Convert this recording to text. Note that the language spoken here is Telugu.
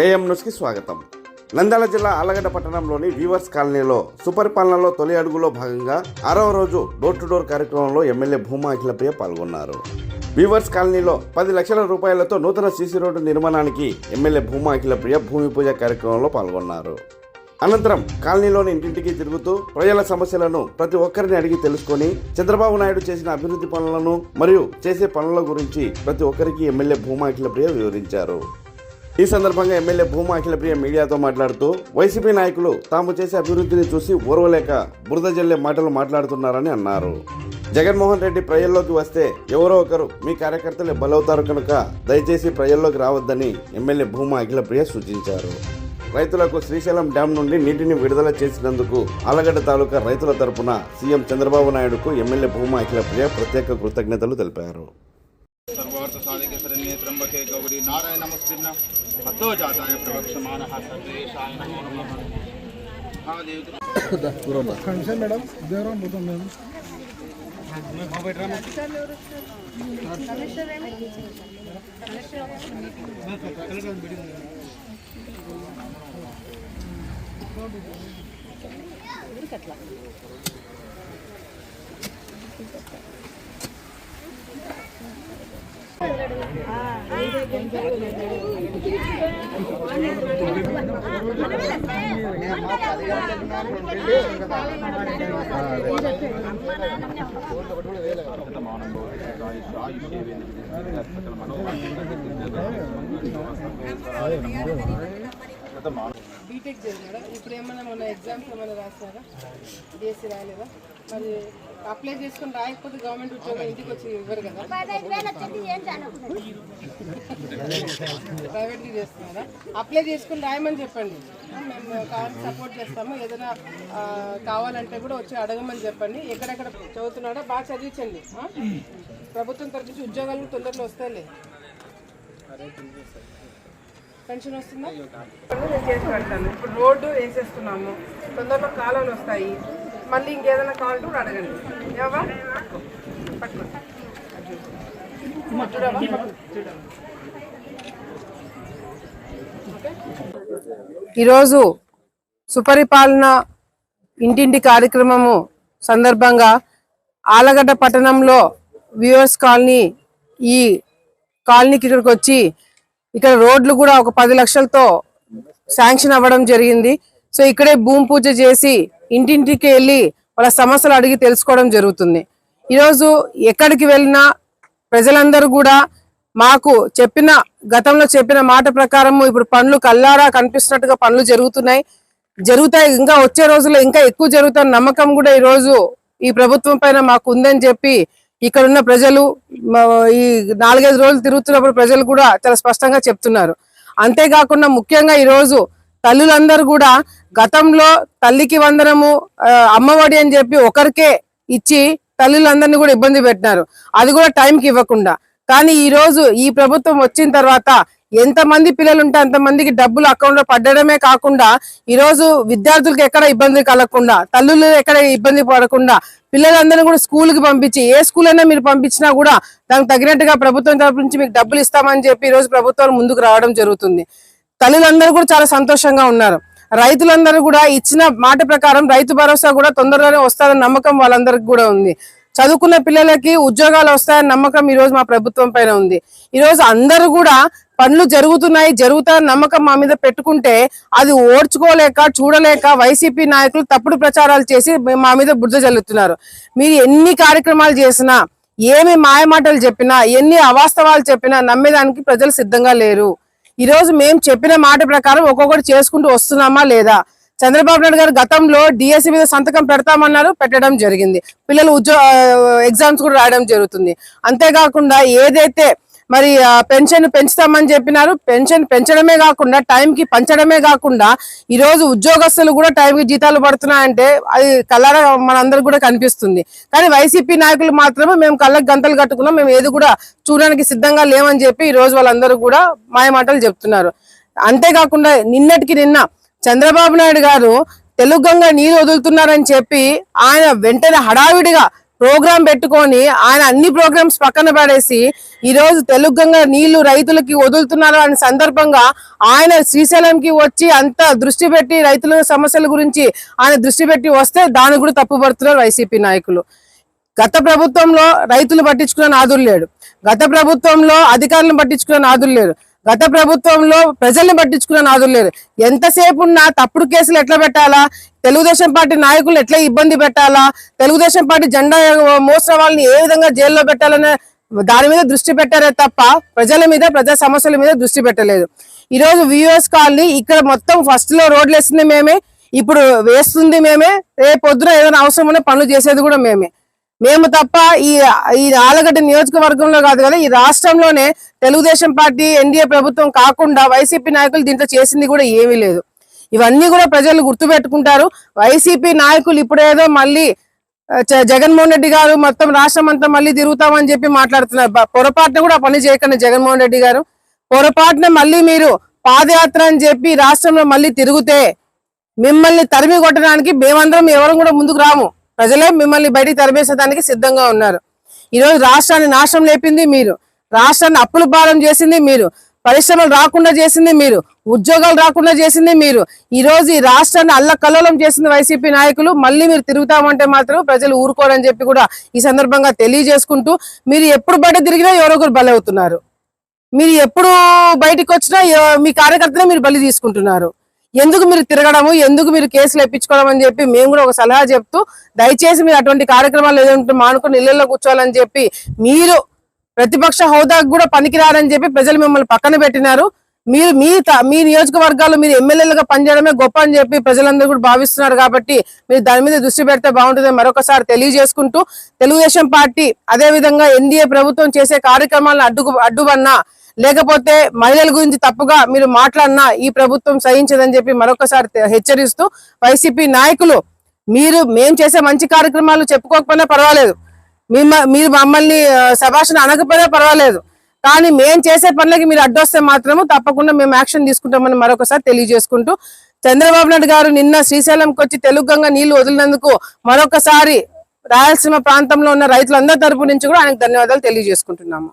ఏఎం న్యూస్కి స్వాగతం. నంద్యాల జిల్లా ఆలగడ్డ పట్టణంలోని వీవర్స్ కాలనీలో సుపరిపాలనలో తొలి అడుగులో భాగంగా ఆరవ రోజు డోర్ టు డోర్ కార్యక్రమంలో ఎమ్మెల్యే భూమా అఖిలప్రియ పాల్గొన్నారు. వీవర్స్ కాలనీలో పది లక్షల రూపాయలతో నూతన సీసీ రోడ్డు నిర్మాణానికి ఎమ్మెల్యే భూమా అఖిలప్రియ భూమి పూజ కార్యక్రమంలో పాల్గొన్నారు. అనంతరం కాలనీలోని ఇంటింటికి తిరుగుతూ ప్రజల సమస్యలను ప్రతి ఒక్కరిని అడిగి తెలుసుకొని చంద్రబాబు నాయుడు చేసిన అభివృద్ధి పనులను మరియు చేసే పనుల గురించి ప్రతి ఒక్కరికి ఎమ్మెల్యే భూమా అఖిలప్రియ వివరించారు. ఈ సందర్భంగా ఎమ్మెల్యే భూమా అఖిలప్రియ మీడియాతో మాట్లాడుతూ వైసీపీ నాయకులు తాము చేసే అభివృద్ధిని చూసి ఓర్వలేక బురద జల్లే మాటలు మాట్లాడుతున్నారని అన్నారు. జగన్మోహన్ రెడ్డి ప్రజల్లోకి వస్తే ఎవరో ఒకరు మీ కార్యకర్తలే బలవుతారు కనుక దయచేసి ప్రజల్లోకి రావద్దని ఎమ్మెల్యే భూమా అఖిలప్రియ సూచించారు. రైతులకు శ్రీశైలం డ్యాం నుండి నీటిని విడుదల చేసినందుకు ఆలగడ్డ తాలూకా రైతుల తరపున సీఎం చంద్రబాబు నాయుడుకు ఎమ్మెల్యే భూమా అఖిలప్రియ ప్రత్యేక కృతజ్ఞతలు తెలిపారు. सर्वार्थ साधक शरण्य त्र्यंबके गौरी नारायण नमस्कृत भद्दो जाताय प्रवक्षमान सर्वेशाय नमो नमः खंडे मैडम दे मैं बैठ रहा हूँ బీటెక్ చేశారా? ఇప్పుడు ఏమైనా మొన్న ఎగ్జామ్స్ ఏమైనా రాస్తారా? డిఎస్సి రాలేదా? మరి అప్లై చేసుకుని రాయకపోతే గవర్నమెంట్ ఉద్యోగం ఇంటికి వచ్చి ఇవ్వరు కదా. ప్రైవేట్గా చేస్తున్నారా? అప్లై చేసుకుని రాయమని చెప్పండి. మేము కావాలని సపోర్ట్ చేస్తాము. ఏదైనా కావాలంటే కూడా వచ్చి అడగమని చెప్పండి. ఎక్కడెక్కడ చదువుతున్నాడో బాగా చదివించండి? ప్రభుత్వం తరఫు నుంచి ఉద్యోగాలు తొందరలో వస్తాయిలే. పెన్షన్ వస్తుందా? చేసి పెడతాను ఇప్పుడు రోడ్డు వేసేస్తున్నాము. తొందరలో కాలువలు వస్తాయి. మళ్ళీ ఇంకేదైనా కావాలంటే కూడా అడగండి. ఏవా ఈరోజు సుపరిపాలన ఇంటింటి కార్యక్రమము సందర్భంగా ఆలగడ్డ పట్టణంలో వ్యూవర్స్ కాలనీ ఈ కాలనీకి ఇక్కడికి వచ్చి ఇక్కడ రోడ్లు కూడా ఒక పది లక్షలతో శాంక్షన్ అవ్వడం జరిగింది. సో ఇక్కడే భూమి పూజ చేసి ఇంటింటికి వెళ్ళి వాళ్ళ సమస్యలు అడిగి తెలుసుకోవడం జరుగుతుంది. ఈరోజు ఎక్కడికి వెళ్ళినా ప్రజలందరూ కూడా మాకు చెప్పిన గతంలో చెప్పిన మాట ప్రకారము ఇప్పుడు పనులు కల్లారా కనిపిస్తున్నట్టుగా పనులు జరుగుతున్నాయి. జరుగుతాయి ఇంకా వచ్చే రోజుల్లో ఇంకా ఎక్కువ జరుగుతున్న నమ్మకం కూడా ఈరోజు ఈ ప్రభుత్వం పైన మాకు ఉందని చెప్పి ఇక్కడ ఉన్న ప్రజలు ఈ నాలుగైదు రోజులు తిరుగుతున్నప్పుడు ప్రజలు కూడా చాలా స్పష్టంగా చెప్తున్నారు. అంతేకాకుండా ముఖ్యంగా ఈరోజు తల్లులందరూ కూడా గతంలో తల్లికి వందనము అమ్మఒడి అని చెప్పి ఒకరికే ఇచ్చి తల్లులందరినీ కూడా ఇబ్బంది పెట్టినారు. అది కూడా టైంకి ఇవ్వకుండా. కానీ ఈ రోజు ఈ ప్రభుత్వం వచ్చిన తర్వాత ఎంతమంది పిల్లలు ఉంటే అంతమందికి డబ్బులు అకౌంట్లో పడడమే కాకుండా ఈరోజు విద్యార్థులకు ఎక్కడ ఇబ్బంది కలగకుండా తల్లులు ఎక్కడ ఇబ్బంది పడకుండా పిల్లలందరినీ కూడా స్కూల్కి పంపించి ఏ స్కూల్ అయినా మీరు పంపించినా కూడా దానికి తగినట్టుగా ప్రభుత్వం తరపు నుంచి మీకు డబ్బులు ఇస్తామని చెప్పి ఈ రోజు ప్రభుత్వం ముందుకు రావడం జరుగుతుంది. తల్లులందరూ కూడా చాలా సంతోషంగా ఉన్నారు. రైతులందరూ కూడా ఇచ్చిన మాట ప్రకారం రైతు భరోసా కూడా తొందరగానే వస్తారని నమ్మకం వాళ్ళందరికీ కూడా ఉంది. చదువుకున్న పిల్లలకి ఉద్యోగాలు వస్తాయని నమ్మకం ఈ రోజు మా ప్రభుత్వం పైన ఉంది. ఈ రోజు అందరూ కూడా పనులు జరుగుతున్నాయి జరుగుతాయని నమ్మకం మా మీద పెట్టుకుంటే అది ఓడ్చుకోలేక చూడలేక వైసీపీ నాయకులు తప్పుడు ప్రచారాలు చేసి మా మీద బుద్ధ జల్లుతున్నారు. మీరు ఎన్ని కార్యక్రమాలు చేసినా ఏమి మాయమాటలు చెప్పినా ఎన్ని అవాస్తవాలు చెప్పినా నమ్మేదానికి ప్రజలు సిద్ధంగా లేరు. ఈరోజు మేము చెప్పిన మాట ప్రకారం ఒక్కొక్కటి చేసుకుంటూ వస్తున్నామా లేదా? చంద్రబాబు నాయుడు గారు గతంలో డిఎస్సి మీద సంతకం పెడతామన్నారు పెట్టడం జరిగింది. పిల్లలు ఉద్యోగ ఎగ్జామ్స్ కూడా రాయడం జరుగుతుంది. అంతేకాకుండా ఏదైతే మరి ఆ, పెన్షన్ పెంచుతామని చెప్పినారు. పెన్షన్ పెంచడమే కాకుండా టైంకి పంచడమే కాకుండా ఈరోజు ఉద్యోగస్తులు కూడా టైంకి జీతాలు పడుతున్నాయంటే అది కలరా మనందరికి కూడా కనిపిస్తుంది. కానీ వైసీపీ నాయకులు మాత్రమే మేము కళ్ళకి గంతలు కట్టుకున్నాం. మేము ఏది కూడా చూడడానికి సిద్ధంగా లేమని చెప్పి ఈ రోజు వాళ్ళందరూ కూడా మాయమాటలు చెప్తున్నారు. అంతేకాకుండా నిన్నటికి నిన్న చంద్రబాబు నాయుడు గారు తెలుగు గంగ నీరు వదులుతున్నారని చెప్పి ఆయన వెంటనే హడావిడిగా ప్రోగ్రాం పెట్టుకొని ఆయన అన్ని ప్రోగ్రామ్స్ పక్కన పడేసి ఈ రోజు తెలుగంగా నీళ్ళు రైతులకి వదులుతున్నారు అనే సందర్భంగా ఆయన శ్రీశైలంకి వచ్చి అంత దృష్టి పెట్టి రైతుల సమస్యల గురించి ఆయన దృష్టి పెట్టి వస్తే దానికి కూడా తప్పుపడుతున్నారు వైసీపీ నాయకులు. గత ప్రభుత్వంలో రైతులు పట్టించుకున్న నాదులు లేడు. గత ప్రభుత్వంలో అధికారులను పట్టించుకున్న నాదులు లేరు గత ప్రభుత్వంలో ప్రజల్ని పట్టించుకున్న నాదులు లేరు. ఎంతసేపు ఉన్నా తప్పుడు కేసులు ఎట్లా పెట్టాలా? తెలుగుదేశం పార్టీ నాయకులు ఎట్లా ఇబ్బంది పెట్టాలా? తెలుగుదేశం పార్టీ జెండా మోసిన వాళ్ళని ఏ విధంగా జైల్లో పెట్టాలనే దాని మీద దృష్టి పెట్టారే తప్ప ప్రజల మీద ప్రజా సమస్యల మీద దృష్టి పెట్టలేదు. ఈ రోజు వియూఎస్ కాలనీ ఇక్కడ మొత్తం ఫస్ట్లో రోడ్లు వేసింది మేమే. ఇప్పుడు వేస్తుంది మేమే. రేపు పొద్దున ఏదైనా అవసరం ఉన్న పనులు చేసేది కూడా మేమే. మేము తప్ప ఈ ఈ ఆలగడ్డ నియోజకవర్గంలో కాదు కదా ఈ రాష్ట్రంలోనే తెలుగుదేశం పార్టీ ఎన్డీఏ ప్రభుత్వం కాకుండా వైసీపీ నాయకులు దీంట్లో చేసింది కూడా ఏమీ లేదు. ఇవన్నీ కూడా ప్రజలు గుర్తుపెట్టుకుంటారు. వైసీపీ నాయకులు ఇప్పుడేదో మళ్ళీ జగన్మోహన్ రెడ్డి గారు మొత్తం రాష్ట్రం అంతా మళ్ళీ తిరుగుతామని చెప్పి మాట్లాడుతున్నారు. పొరపాటున కూడా పని చేయకండి జగన్మోహన్ రెడ్డి గారు. పొరపాటున మళ్ళీ మీరు పాదయాత్ర అని చెప్పి రాష్ట్రంలో మళ్ళీ తిరిగితే మిమ్మల్ని తరిమి కొట్టడానికి మేమందరం ఎవరు కూడా ముందుకు రాము. ప్రజలే మిమ్మల్ని బయటికి తరిమేసేదానికి సిద్ధంగా ఉన్నారు. ఈ రోజు రాష్ట్రాన్ని నాశనం లేపింది మీరు. రాష్ట్రాన్ని అప్పుల భారం చేసింది మీరు పరిశ్రమలు రాకుండా చేసింది మీరు ఉద్యోగాలు రాకుండా చేసింది మీరు. ఈ రోజు ఈ రాష్ట్రాన్ని అల్లకల్లోలం చేసింది వైసీపీ నాయకులు. మళ్ళీ మీరు తిరుగుతామంటే మాత్రం ప్రజలు ఊరుకోరని చెప్పి కూడా ఈ సందర్భంగా తెలియజేసుకుంటూ మీరు ఎప్పుడు బయట తిరిగినా ఎవరో బలవుతున్నారు. మీరు ఎప్పుడు బయటకు వచ్చినా మీ కార్యకర్తనే మీరు బలి తీసుకుంటున్నారు. ఎందుకు మీరు తిరగడము? ఎందుకు మీరు కేసులు ఎప్పించుకోవడం అని చెప్పి మేము కూడా ఒక సలహా చెప్తూ దయచేసి మీరు అటువంటి కార్యక్రమాలు ఏదో మానుకుని ఇళ్ళలో కూర్చోవాలని చెప్పి మీరు ప్రతిపక్ష హోదాకు కూడా పనికిరారని చెప్పి ప్రజలు మిమ్మల్ని పక్కన పెట్టినారు. మీరు మీ మీ నియోజకవర్గాల్లో మీరు ఎమ్మెల్యేలుగా పనిచేయడమే గొప్ప అని చెప్పి ప్రజలందరూ కూడా భావిస్తున్నారు కాబట్టి మీరు దాని మీద దృష్టి పెడితే బాగుంటుందని మరొకసారి తెలియజేసుకుంటూ తెలుగుదేశం పార్టీ అదే విధంగా ఎన్డీఏ ప్రభుత్వం చేసే కార్యక్రమాలను అడ్డుకు అడ్డువన్నా లేకపోతే మహిళల గురించి తప్పుగా మీరు మాట్లాడినా ఈ ప్రభుత్వం సహించదని చెప్పి మరొకసారి హెచ్చరిస్తూ వైసీపీ నాయకులు మీరు మేం చేసే మంచి కార్యక్రమాలు చెప్పుకోకపోయినా పర్వాలేదు. మీరు మమ్మల్ని సభాషణ శభాషణ అనకపోయినా పర్వాలేదు. కానీ మేం చేసే పనులకి మీరు అడ్డొస్తే మాత్రము తప్పకుండా మేము యాక్షన్ తీసుకుంటామని మరొకసారి తెలియజేసుకుంటూ చంద్రబాబు నాయుడు గారు నిన్న శ్రీశైలంకి వచ్చి తెలుగుగంగా నీళ్ళు వదిలినందుకు మరొకసారి రాయలసీమ ప్రాంతంలో ఉన్న రైతులందరి తరపు నుంచి కూడా ఆయనకు ధన్యవాదాలు తెలియజేసుకుంటున్నాము.